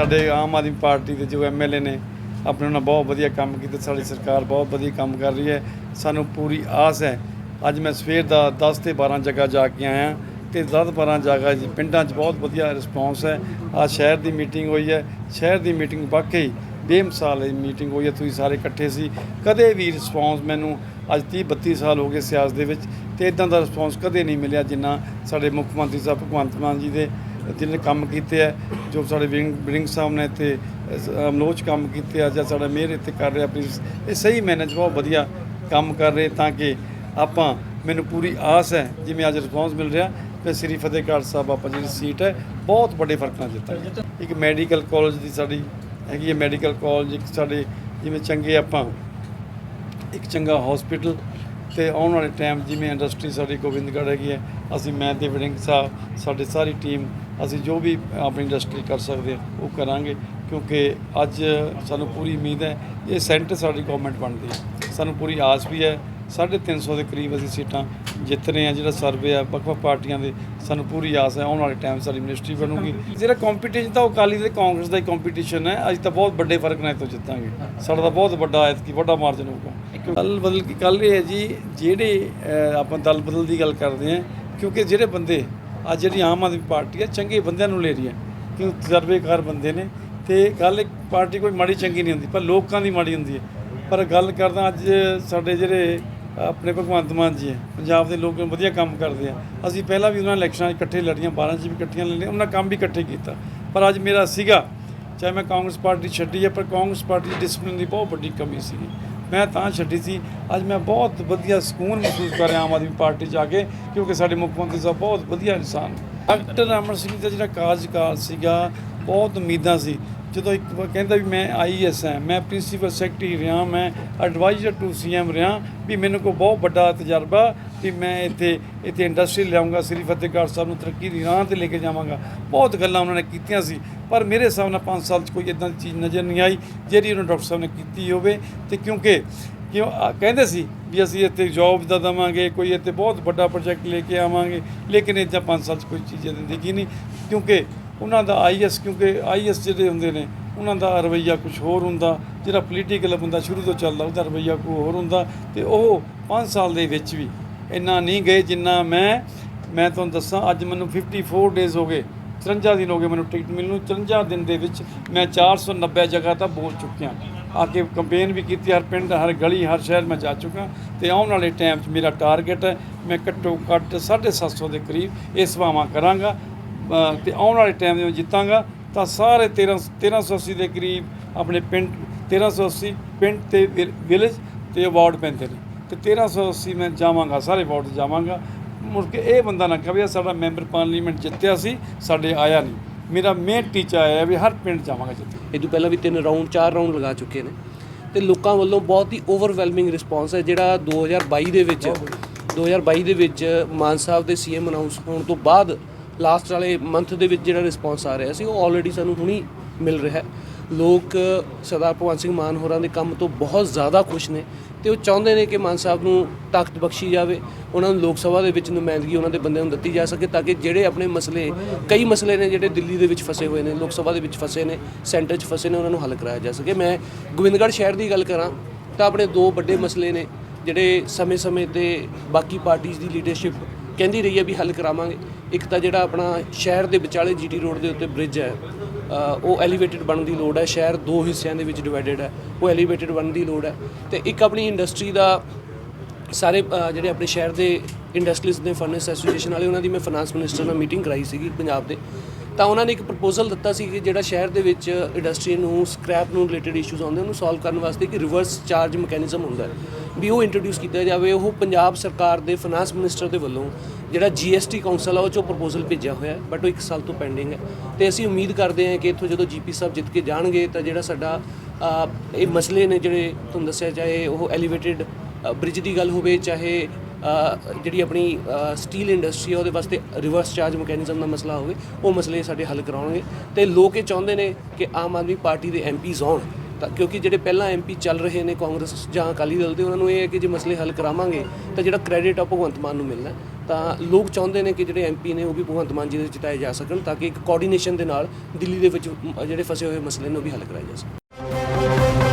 ਸਾਡੇ ਆਮ ਆਦਮੀ ਪਾਰਟੀ ਦੇ ਜੋ ਐਮਐਲਏ ਨੇ ਆਪਣੇ ਨਾਲ ਬਹੁਤ ਵਧੀਆ ਕੰਮ ਕੀਤੇ, ਸਾਡੀ ਸਰਕਾਰ ਬਹੁਤ ਵਧੀਆ ਕੰਮ ਕਰ ਰਹੀ ਹੈ, ਸਾਨੂੰ ਪੂਰੀ ਆਸ ਹੈ। ਅੱਜ ਮੈਂ ਸਵੇਰ ਦਾ 10 ਤੇ 12 ਜਗ੍ਹਾ ਜਾ ਕੇ ਆਇਆ ਤੇ 10 12 ਜਗ੍ਹਾ ਜੀ ਪਿੰਡਾਂ 'ਚ ਬਹੁਤ ਵਧੀਆ ਰਿਸਪੌਂਸ ਹੈ। ਆ ਸ਼ਹਿਰ ਦੀ ਮੀਟਿੰਗ ਹੋਈ ਹੈ, ਸ਼ਹਿਰ ਦੀ ਮੀਟਿੰਗ ਵਾਕਈ ਬੇਮਿਸਾਲ ਇਹ ਮੀਟਿੰਗ ਹੋਈ ਹੈ, ਤੁਸੀਂ ਸਾਰੇ ਇਕੱਠੇ ਸੀ। ਕਦੇ ਵੀ ਰਿਸਪੌਂਸ ਮੈਨੂੰ ਅੱਜ 30 32 ਸਾਲ ਹੋ ਗਏ ਸਿਆਸਤ ਦੇ ਵਿੱਚ ਤੇ ਇਦਾਂ ਦਾ ਰਿਸਪੌਂਸ ਕਦੇ ਨਹੀਂ ਮਿਲਿਆ ਜਿੰਨਾ ਸਾਡੇ ਮੁੱਖ ਮੰਤਰੀ ਸਾਹਿਬ ਭਗਵੰਤ ਮਾਨ ਜੀ ਦੇ ਜਿਹਨੇ ਕੰਮ ਕੀਤੇ ਆ, ਜੋ ਸਾਡੇ ਵਿੰਗ ਬ੍ਰਿੰਗ ਸਾਹਿਬ ਨੇ ਤੇ ਅਮਲੋਚ ਕੰਮ ਕੀਤੇ ਆ, ਜਾਂ ਸਾਡਾ ਮੇਅਰ ਇੱਥੇ ਕਰ ਰਿਹਾ ਪਲੀਜ਼ ਇਹ ਸਹੀ ਮੈਨੇਜ ਬਹੁਤ ਵਧੀਆ ਕੰਮ ਕਰ ਰਹੇ, ਤਾਂ ਕਿ ਆਪਾਂ, ਮੈਨੂੰ ਪੂਰੀ ਆਸ ਹੈ, ਜਿਵੇਂ ਅੱਜ ਰਿਸਪੌਂਸ ਮਿਲ ਰਿਹਾ ਕਿ ਸ੍ਰੀ ਫਤਿਹਗੜ੍ਹ ਸਾਹਿਬ ਆਪਾਂ ਜਿਹੜੀ ਸੀਟ ਹੈ, ਬਹੁਤ ਵੱਡੇ ਫ਼ਰਕ ਨਾਲ ਜਿੱਤਾਂਗੇ। ਇੱਕ ਮੈਡੀਕਲ ਕਾਲਜ ਦੀ ਸਾਡੀ ਹੈਗੀ ਹੈ ਮੈਡੀਕਲ ਕਾਲਜ ਇੱਕ ਸਾਡੇ ਜਿਵੇਂ ਚੰਗੇ ਆਪਾਂ, ਇੱਕ ਚੰਗਾ ਹਸਪੀਟਲ ਤੇ ਆਉਣ ਵਾਲੇ ਟਾਈਮ ਜਿਵੇਂ ਇੰਡਸਟਰੀ ਸਾਡੀ ਗੋਬਿੰਦਗੜ੍ਹ ਹੈਗੀ ਹੈ, ਅਸੀਂ ਮੈਂ ਤੇ ਵੜਿੰਗ ਸਾਹਿਬ, ਸਾਡੀ ਸਾਰੀ ਟੀਮ ਅਸੀਂ ਜੋ ਵੀ ਆਪਣੀ ਇੰਡਸਟਰੀ ਕਰ ਸਕਦੇ ਹਾਂ, ਉਹ ਕਰਾਂਗੇ, ਕਿਉਂਕਿ ਅੱਜ ਸਾਨੂੰ ਪੂਰੀ ਉਮੀਦ ਹੈ, ਇਹ ਸੈਂਟਰ ਸਾਡੀ ਗਵਰਨਮੈਂਟ ਬਣਦੀ ਹੈ। ਸਾਨੂੰ ਪੂਰੀ ਆਸ ਵੀ ਹੈ 350 ਦੇ ਕਰੀਬ ਅਸੀਂ ਸੀਟਾਂ ਜਿੱਤ ਰਹੇ ਹਾਂ, ਜਿਹੜਾ ਸਰਵੇ ਆ ਵੱਖ-ਵੱਖ ਪਾਰਟੀਆਂ ਦੇ, ਸਾਨੂੰ ਪੂਰੀ ਆਸ ਹੈ, ਆਉਣ ਵਾਲੇ ਟਾਈਮ ਸਾਡੀ ਮਿਨਿਸਟਰੀ ਬਣੂਗੀ। ਜਿਹੜਾ ਕੰਪੀਟੀਸ਼ਨ ਤਾਂ ਉਹ ਅਕਾਲੀ ਤੇ ਕਾਂਗਰਸ ਦਾ ਹੀ ਕੰਪੀਟੀਸ਼ਨ ਹੈ, ਅੱਜ ਤਾਂ ਬਹੁਤ ਵੱਡੇ ਫ਼ਰਕ ਨਾਲ ਇਹ ਜਿੱਤਾਂਗੇ। ਸਾਡਾ ਤਾਂ ਬਹੁਤ ਵੱਡਾ ਐਤਕੀ, ਵੱਡਾ ਮਾਰਜਨ ਹੋਊਗਾ। ਦਲ ਬਦਲ ਕੀ ਗੱਲ ਇਹ ਹੈ ਜੀ, ਜਿਹੜੇ ਆਪਾਂ ਦਲ ਬਦਲ ਦੀ ਗੱਲ ਕਰਦੇ ਹਾਂ, ਕਿਉਂਕਿ ਜਿਹੜੇ ਬੰਦੇ ਅੱਜ ਜਿਹੜੀ ਆਮ ਆਦਮੀ ਪਾਰਟੀ ਹੈ, ਚੰਗੇ ਬੰਦਿਆਂ ਨੂੰ ਲੈ ਰਹੀ ਹੈ। ਕਿਉਂ? ਤਜਰਬੇਕਾਰ ਬੰਦੇ ਨੇ ਤੇ ਗੱਲ ਇੱਕ ਪਾਰਟੀ ਕੋਈ ਮਾੜੀ ਚੰਗੀ ਨਹੀਂ ਹੁੰਦੀ, ਪਰ ਲੋਕਾਂ ਦੀ ਮਾੜੀ ਹੁੰਦੀ ਹੈ। ਪਰ ਗੱਲ ਕਰਦਾ ਅੱਜ ਸਾਡੇ ਜਿਹੜੇ ਆਪਣੇ ਭਗਵੰਤ ਮਾਨ ਜੀ ਹੈ, ਪੰਜਾਬ ਦੇ ਲੋਕ ਵਧੀਆ ਕੰਮ ਕਰਦੇ ਆ। ਅਸੀਂ ਪਹਿਲਾਂ ਵੀ ਉਹਨਾਂ ਇਲੈਕਸ਼ਨਾਂ 'ਚ ਇਕੱਠੇ ਲੜੀਆਂ 12 'ਚ ਵੀ ਇਕੱਠੀਆਂ ਲੜੀਆਂ, ਉਹਨਾਂ ਕੰਮ ਵੀ ਇਕੱਠੇ ਕੀਤਾ। ਪਰ ਅੱਜ ਮੇਰਾ ਸੀਗਾ, ਚਾਹੇ ਮੈਂ ਕਾਂਗਰਸ ਪਾਰਟੀ ਛੱਡੀ ਹੈ, ਪਰ ਕਾਂਗਰਸ ਪਾਰਟੀ ਡਿਸਪਲਿਨ ਦੀ ਬਹੁਤ ਵੱਡੀ ਕਮੀ ਸੀਗੀ। ਮੈਂ ਤਾਂ ਛੱਡੀ ਸੀ। ਅੱਜ ਮੈਂ ਬਹੁਤ ਵਧੀਆ ਸਕੂਨ ਮਹਿਸੂਸ ਕਰ ਰਿਹਾ ਆਮ ਆਦਮੀ ਪਾਰਟੀ 'ਚ ਆ ਕੇ, ਕਿਉਂਕਿ ਸਾਡੇ ਮੁੱਖ ਮੰਤਰੀ ਸਾਹਿਬ ਬਹੁਤ ਵਧੀਆ ਇਨਸਾਨ। ਡਾਕਟਰ ਅਮਰ ਸਿੰਘ ਦਾ ਜਿਹੜਾ ਕਾਰਜਕਾਲ ਸੀਗਾ, ਬਹੁਤ ਉਮੀਦਾਂ ਸੀ। ਜਦੋਂ ਇੱਕ ਵਾਰ ਕਹਿੰਦਾ ਵੀ ਮੈਂ ਆਈਐਸ ਹਾਂ ਮੈਂ ਪ੍ਰਿੰਸੀਪਲ ਸੈਕਟਰੀ ਰਿਹਾ, ਮੈਂ ਐਡਵਾਈਜ਼ਰ ਟੂ ਸੀਐਮ ਰਿਹਾ, ਵੀ ਮੈਨੂੰ ਕੋ ਬਹੁਤ ਵੱਡਾ ਤਜਰਬਾ ਵੀ ਮੈਂ ਇੱਥੇ ਇੱਥੇ ਇੰਡਸਟਰੀ ਲਿਆਉਂਗਾ ਸ੍ਰੀ ਫਤਿਹਗੜ੍ਹ ਸਾਹਿਬ ਨੂੰ ਤਰੱਕੀ ਦੀ ਰਾਹ ਤੇ ਲੈ ਕੇ ਜਾਵਾਂਗਾ। ਬਹੁਤ ਗੱਲਾਂ ਉਹਨਾਂ ਨੇ ਕੀਤੀਆਂ ਸੀ, ਪਰ ਮੇਰੇ ਹਿਸਾਬ ਨਾਲ 5 ਸਾਲ 'ਚ ਕੋਈ ਇਦਾਂ ਦੀ ਚੀਜ਼ ਨਜ਼ਰ ਨਹੀਂ ਆਈ, ਜਿਹੜੀ ਉਹਨਾਂ ਡਾਕਟਰ ਸਾਹਿਬ ਨੇ ਕੀਤੀ ਹੋਵੇ। ਤੇ ਕਿਉਂਕਿ ਕਿਉਂ ਕਹਿੰਦੇ ਸੀ ਵੀ ਅਸੀਂ ਇੱਥੇ ਜੌਬ ਦਾ ਦਵਾਂਗੇ, ਕੋਈ ਇੱਥੇ ਬਹੁਤ ਵੱਡਾ ਪ੍ਰੋਜੈਕਟ ਲੈ ਕੇ ਆਵਾਂਗੇ, ਲੇਕਿਨ ਇੱਦਾਂ 5 ਸਾਲ 'ਚ ਕੋਈ ਚੀਜ਼ ਇਦਾਂ ਦਿਖੀ ਨਹੀਂ। ਕਿਉਂਕਿ ਉਹਨਾਂ ਦਾ ਆਈਐਸ, ਕਿਉਂਕਿ ਆਈਐਸ ਜਿਹੜੇ ਹੁੰਦੇ ਨੇ, ਉਹਨਾਂ ਦਾ ਰਵਈਆ ਕੁਝ ਹੋਰ ਹੁੰਦਾ। ਜਿਹੜਾ ਪੋਲੀਟੀਕਲ ਬੰਦਾ ਸ਼ੁਰੂ ਤੋਂ ਚੱਲਦਾ, ਉਹਦਾ ਰਵਈਆ ਕੋਈ ਹੋਰ ਹੁੰਦਾ। ਤੇ ਉਹ 5 ਸਾਲ ਦੇ ਵਿੱਚ ਵੀ ਇੰਨਾ ਨਹੀਂ ਗਏ ਜਿੰਨਾ ਮੈਂ। ਮੈਂ ਤੁਹਾਨੂੰ ਦੱਸਾਂ, ਅੱਜ ਮੈਨੂੰ 54 ਡੇਜ਼ ਹੋ ਗਏ। 53 ਦਿਨ ਹੋ ਗਏ ਮੈਨੂੰ ਟਿਕਟ ਮਿਲਣ ਨੂੰ। 53 ਦਿਨ ਦੇ ਵਿੱਚ ਮੈਂ 490 ਜਗ੍ਹਾ ਤਾਂ ਬੋਲ ਚੁੱਕਿਆ। ਆ ਕੇ ਕੰਪੇਨ ਵੀ ਕੀਤੀ, ਹਰ ਪਿੰਡ, ਹਰ ਗਲੀ, ਹਰ ਸ਼ਹਿਰ ਮੈਂ ਜਾ ਚੁੱਕਾ। ਤੇ ਆਉਣ ਵਾਲੇ ਟਾਈਮ 'ਚ ਮੇਰਾ ਟਾਰਗੇਟ ਹੈ। ਮੈਂ ਘੱਟੋ ਘੱਟ 750 ਦੇ ਕਰੀਬ ਇਹ ਸੇਵਾਵਾਂ ਕਰਾਂਗਾ। ਤੇ ਆਉਣ ਵਾਲੇ ਟਾਈਮ ਦੇ ਵਿੱਚ ਜਿੱਤਾਂਗਾ ਤਾਂ ਸਾਰੇ 13 1380 ਦੇ ਕਰੀਬ ਆਪਣੇ ਪਿੰਡ 1380 ਪਿੰਡ ਤੇ ਵਿਲ- ਵਿਲੇਜ ਤੇ ਵਾਰਡ ਪੈਂਦੇ ਨੇ। ਤੇ 1380 ਮੈਂ ਜਾਵਾਂਗਾ ਸਾਰੇ ਵਾਰਡ ਜਾਵਾਂਗਾ। ਮੁੜ ਕੇ ਇਹ ਬੰਦਾ ਨਾ ਕਹੇ ਵੀ ਸਾਡਾ ਮੈਂਬਰ ਪਾਰਲੀਮੈਂਟ ਜਿੱਤਿਆ ਸੀ ਸਾਡੇ ਆਇਆ ਨਹੀਂ। ਮੇਰਾ ਮੇਨ ਟੀਚਾ ਆਇਆ ਵੀ ਹਰ ਪਿੰਡ ਜਾਵਾਂਗਾ ਜਿੱਤੇ ਇਹ ਤੋਂ ਪਹਿਲਾਂ ਵੀ ਤਿੰਨ ਰਾਊਂਡ ਚਾਰ ਰਾਊਂਡ ਲਗਾ ਚੁੱਕੇ ਨੇ। ਤੇ ਲੋਕਾਂ ਵੱਲੋਂ ਬਹੁਤ ਹੀ ਓਵਰਵੈਲਮਿੰਗ ਰਿਸਪਾਂਸ ਹੈ ਜਿਹੜਾ 2022 ਦੇ ਵਿੱਚ 2022 ਦੇ ਵਿੱਚ ਮਾਨ ਸਾਹਿਬ ਦੇ ਸੀਐਮ ਅਨਾਉਂਸ ਹੋਣ ਤੋਂ ਬਾਅਦ ਲਾਸਟ ਵਾਲੇ ਮੰਥ ਦੇ ਵਿੱਚ ਜਿਹੜਾ ਰਿਸਪਾਂਸ ਆ ਰਿਹਾ ਸੀ, ਉਹ ਆਲਰੇਡੀ ਸਾਨੂੰ ਹੁਣੀ ਮਿਲ ਰਿਹਾ ਹੈ। ਲੋਕ, ਸਰਦਾਰ ਭਗਵੰਤ ਸਿੰਘ ਮਾਨ ਹੋਰਾਂ ਦੇ ਕੰਮ ਤੋਂ ਬਹੁਤ ਜ਼ਿਆਦਾ ਖੁਸ਼ ਨੇ ਤੇ ਉਹ ਚਾਹੁੰਦੇ ਨੇ ਕਿ ਮਾਨ ਸਾਹਿਬ ਨੂੰ ਤਾਕਤ ਬਖਸ਼ੀ ਜਾਵੇ, ਉਹਨਾਂ ਨੂੰ ਲੋਕ ਸਭਾ ਦੇ ਵਿੱਚ ਨੁਮਾਇੰਦਗੀ ਉਹਨਾਂ ਦੇ ਬੰਦਿਆਂ ਨੂੰ ਦਿੱਤੀ ਜਾ ਸਕੇ ਤਾਂ ਕਿ ਜਿਹੜੇ ਆਪਣੇ ਮਸਲੇ, ਕਈ ਮਸਲੇ ਨੇ ਜਿਹੜੇ ਦਿੱਲੀ ਦੇ ਵਿੱਚ ਫਸੇ ਹੋਏ ਨੇ, ਲੋਕ ਸਭਾ ਦੇ ਵਿੱਚ ਫਸੇ ਨੇ, ਸੈਂਟਰ 'ਚ ਫਸੇ ਨੇ, ਉਹਨਾਂ ਨੂੰ ਹੱਲ ਕਰਾਇਆ ਜਾ ਸਕੇ। ਮੈਂ ਗੋਬਿੰਦਗੜ੍ਹ ਸ਼ਹਿਰ ਦੀ ਗੱਲ ਕਰਾਂ ਤਾਂ ਆਪਣੇ ਦੋ ਵੱਡੇ ਮਸਲੇ ਨੇ ਜਿਹੜੇ ਸਮੇਂ-ਸਮੇਂ ਤੇ ਬਾਕੀ ਪਾਰਟੀਆਂ ਦੀ ਲੀਡਰਸ਼ਿਪ ਕਹਿੰਦੀ ਰਹੀ ਹੈ ਵੀ ਹੱਲ ਕਰਾਵਾਂਗੇ। ਇੱਕ ਤਾਂ ਜਿਹੜਾ ਆਪਣਾ ਸ਼ਹਿਰ ਦੇ ਵਿਚਾਲੇ ਜੀਟੀ ਰੋਡ ਦੇ ਉੱਤੇ ਬ੍ਰਿਜ ਹੈ ਉਹ ਐਲੀਵੇਟਡ ਬਣਨ ਦੀ ਲੋੜ ਹੈ। ਸ਼ਹਿਰ ਦੋ ਹਿੱਸਿਆਂ ਦੇ ਵਿੱਚ ਡਿਵਾਈਡਡ ਹੈ, ਉਹ ਐਲੀਵੇਟਡ ਬਣਨ ਦੀ ਲੋੜ ਹੈ। ਤੇ ਇੱਕ ਆਪਣੀ ਇੰਡਸਟਰੀ ਦਾ ਸਾਰੇ ਜਿਹੜੇ ਆਪਣੇ ਸ਼ਹਿਰ ਦੇ ਇੰਡਸਟਰੀਜ਼ ਦੇ ਫਰਨੈਸ ਐਸੋਸੀਏਸ਼ਨ ਵਾਲੇ, ਉਹਨਾਂ ਦੀ ਮੈਂ ਫਾਈਨਾਂਸ ਮਿਨਿਸਟਰ ਨਾਲ ਮੀਟਿੰਗ ਕਰਾਈ ਸੀਗੀ ਪੰਜਾਬ ਦੇ। ਤਾਂ ਉਹਨਾਂ ਨੇ ਇੱਕ ਪ੍ਰਪੋਜ਼ਲ ਦਿੱਤਾ ਸੀ ਕਿ ਜਿਹੜਾ ਸ਼ਹਿਰ ਦੇ ਵਿੱਚ ਇੰਡਸਟਰੀ ਨੂੰ ਸਕ੍ਰੈਪ ਨੂੰ ਰਿਲੇਟਡ ਇਸ਼ੂਜ਼ ਆਉਂਦੇ, ਉਹਨੂੰ ਸੋਲਵ ਕਰਨ ਵਾਸਤੇ ਇੱਕ ਰਿਵਰਸ ਚਾਰਜ ਮੈਕੈਨਿਜ਼ਮ ਹੁੰਦਾ ਹੈ। ਵੀ ਉਹ ਇੰਟਰੋਡਿਊਸ ਕੀਤਾ ਜਾਵੇ, ਉਹ ਪੰਜਾਬ ਸਰਕਾਰ ਦੇ ਫਾਈਨਾਂਸ ਮਿਨਿਸਟਰ ਦੇ ਵੱਲੋਂ ਜਿਹੜਾ ਜੀਐਸਟੀ ਕਾਉਂਸਲ ਆ, ਉਹ ਚੋਂ ਪ੍ਰਪੋਜ਼ਲ ਭੇਜਿਆ ਹੋਇਆ ਬਟ ਉਹ 1 ਸਾਲ ਤੋਂ ਪੈਂਡਿੰਗ ਹੈ। ਤੇ ਅਸੀਂ ਉਮੀਦ ਕਰਦੇ ਹਾਂ ਕਿ ਇੱਥੋਂ ਜਦੋਂ ਜੀਪੀ ਸਾਹਿਬ ਜਿੱਤ ਕੇ ਜਾਣਗੇ, ਤਾਂ ਜਿਹੜਾ ਸਾਡਾ ਇਹ ਮਸਲੇ ਨੇ ਜਿਹੜੇ ਤੁਹਾਨੂੰ ਦੱਸਿਆ, ਚਾਹੇ ਉਹ ਐਲੀਵੇਟਿਡ ਬ੍ਰਿਜ ਦੀ ਗੱਲ ਹੋਵੇ, ਚਾਹੇ ਜਿਹੜੀ ਆਪਣੀ ਸਟੀਲ ਇੰਡਸਟਰੀ ਹੈ ਉਹਦੇ ਵਾਸਤੇ ਰਿਵਰਸ ਚਾਰਜ ਮੈਕੈਨਿਜ਼ਮ ਦਾ ਮਸਲਾ ਹੋਵੇ, ਉਹ ਮਸਲੇ ਸਾਡੇ ਹੱਲ ਕਰਾਉਣਗੇ। ਤੇ ਲੋਕ ਇਹ ਚਾਹੁੰਦੇ ਨੇ ਕਿ ਆਮ ਆਦਮੀ ਪਾਰਟੀ ਦੇ ਐਮਪੀਜ਼ ਆਉਣ। ਤਾਂ ਕਿਉਂਕਿ ਜਿਹੜੇ ਪਹਿਲਾਂ ਐਮਪੀ ਚੱਲ ਰਹੇ ਨੇ ਕਾਂਗਰਸ ਜਾਂ ਅਕਾਲੀ ਦਲ ਦੇ, ਉਹਨਾਂ ਨੂੰ ਇਹ ਹੈ ਕਿ ਜੇ ਮਸਲੇ ਹੱਲ ਕਰਾਵਾਂਗੇ, ਤਾਂ ਜਿਹੜਾ ਕ੍ਰੈਡਿਟ ਆ ਭਗਵੰਤ ਮਾਨ ਨੂੰ ਮਿਲਣਾ। ਤਾਂ ਲੋਕ ਚਾਹੁੰਦੇ ਨੇ ਕਿ ਜਿਹੜੇ ਐਮਪੀ ਨੇ, ਉਹ ਵੀ ਭਗਵੰਤ ਮਾਨ ਜੀ ਦੇ ਜਿਤਾਏ ਜਾ ਸਕਣ, ਤਾਂ ਕਿ ਇੱਕ ਕੋਆਰਡੀਨੇਸ਼ਨ ਦੇ ਨਾਲ ਦਿੱਲੀ ਦੇ ਵਿੱਚ ਜਿਹੜੇ ਫਸੇ ਹੋਏ ਮਸਲੇ ਨੂੰ ਵੀ ਹੱਲ ਕਰਾਇਆ ਜਾ ਸਕੇ